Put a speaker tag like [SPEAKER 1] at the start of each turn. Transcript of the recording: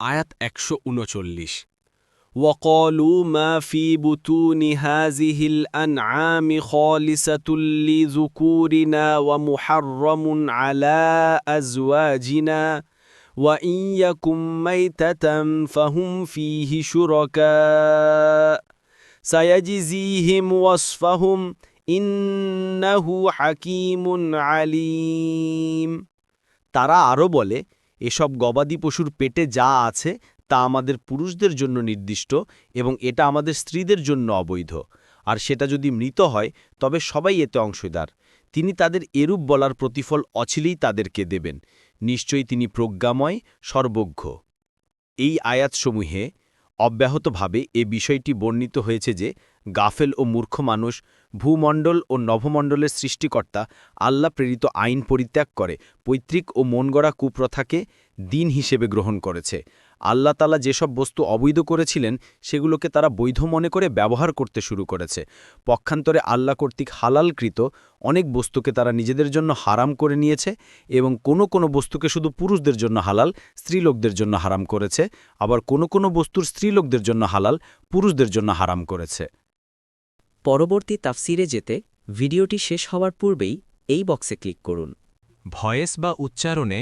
[SPEAKER 1] আয়াত একশো উনচল্লিশ وقالوا ما في بطون هذه الأنعام خالصة لذكورنا ومحرم على أزواجنا وإن يكن ميتة فهم فيه شركاء سيجزيهم وصفهم إنه حكيم عليم তারা আরও বলে এসব গবাদি পশুর পেটে যা আছে তা আমাদের পুরুষদের জন্য নির্দিষ্ট এবং এটা আমাদের স্ত্রীদের জন্য অবৈধ। আর সেটা যদি মৃত হয়, তবে সবাই এতে অংশীদার। তিনি তাদের এরূপ বলার প্রতিফল অছিলেই তাদেরকে দেবেন। নিশ্চয়ই তিনি প্রজ্ঞাময়, সর্বজ্ঞ। এই আয়াতসমূহে অব্যাহতভাবে এ বিষয়টি বর্ণিত হয়েছে যে গাফেল ও মূর্খ মানুষ ভূমণ্ডল ও নভমণ্ডলের সৃষ্টিকর্তা আল্লাহ প্রেরিত আইন পরিত্যাগ করে, পৈতৃক ও মনগড়া কুপ্রথাকে দিন হিসেবে গ্রহণ করেছে। আল্লাহ তালা যেসব বস্তু অবৈধ করেছিলেন সেগুলোকে তারা বৈধ মনে করে ব্যবহার করতে শুরু করেছে। পক্ষান্তরে আল্লাহ কর্তৃক হালালকৃত অনেক বস্তুকে তারা নিজেদের জন্য হারাম করে নিয়েছে এবং কোনো কোনো বস্তুকে শুধু পুরুষদের জন্য হালাল স্ত্রীলোকদের জন্য হারাম করেছে। আবার কোনো কোনো বস্তুর স্ত্রীলোকদের জন্য হালাল পুরুষদের জন্য হারাম করেছে।
[SPEAKER 2] পরবর্তী তাফসিরে যেতে ভিডিওটি শেষ হওয়ার পূর্বেই এই বক্সে ক্লিক করুন।
[SPEAKER 3] ভয়েস বা উচ্চারণে